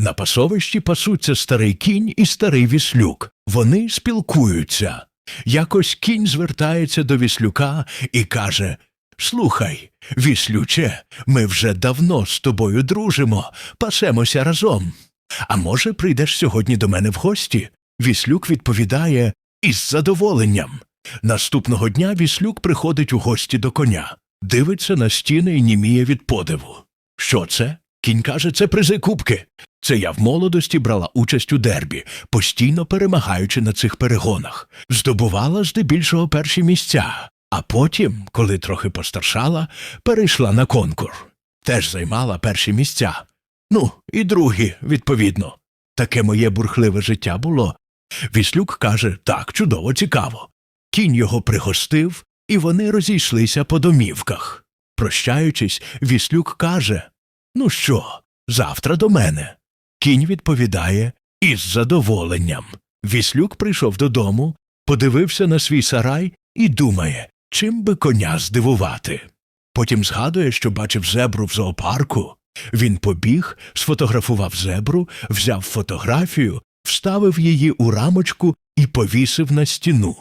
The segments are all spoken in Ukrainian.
На пасовищі пасуться старий кінь і старий віслюк. Вони спілкуються. Якось кінь звертається до віслюка і каже Слухай, віслюче, ми вже давно з тобою дружимо, пасемося разом. А може, прийдеш сьогодні до мене в гості? Віслюк відповідає із задоволенням. Наступного дня віслюк приходить у гості до коня, дивиться на стіни і німіє від подиву. Що це? Кінь каже, це призи кубки. Це я в молодості брала участь у дербі, постійно перемагаючи на цих перегонах. Здобувала здебільшого перші місця, а потім, коли трохи постаршала, перейшла на конкур. Теж займала перші місця. Ну, і другі, відповідно. Таке моє бурхливе життя було. Віслюк каже так, чудово, цікаво. Кінь його пригостив, і вони розійшлися по домівках. Прощаючись, віслюк каже Ну що, завтра до мене. Кінь відповідає із задоволенням. Віслюк прийшов додому, подивився на свій сарай і думає, чим би коня здивувати. Потім згадує, що бачив зебру в зоопарку. Він побіг, сфотографував зебру, взяв фотографію, вставив її у рамочку і повісив на стіну.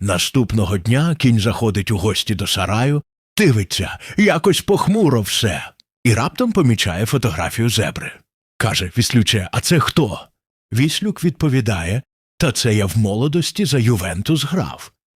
Наступного дня кінь заходить у гості до сараю, дивиться, якось похмуро все, і раптом помічає фотографію зебри. Каже Віслюче, а це хто? Віслюк відповідає Та це я в молодості за Ювентус грав.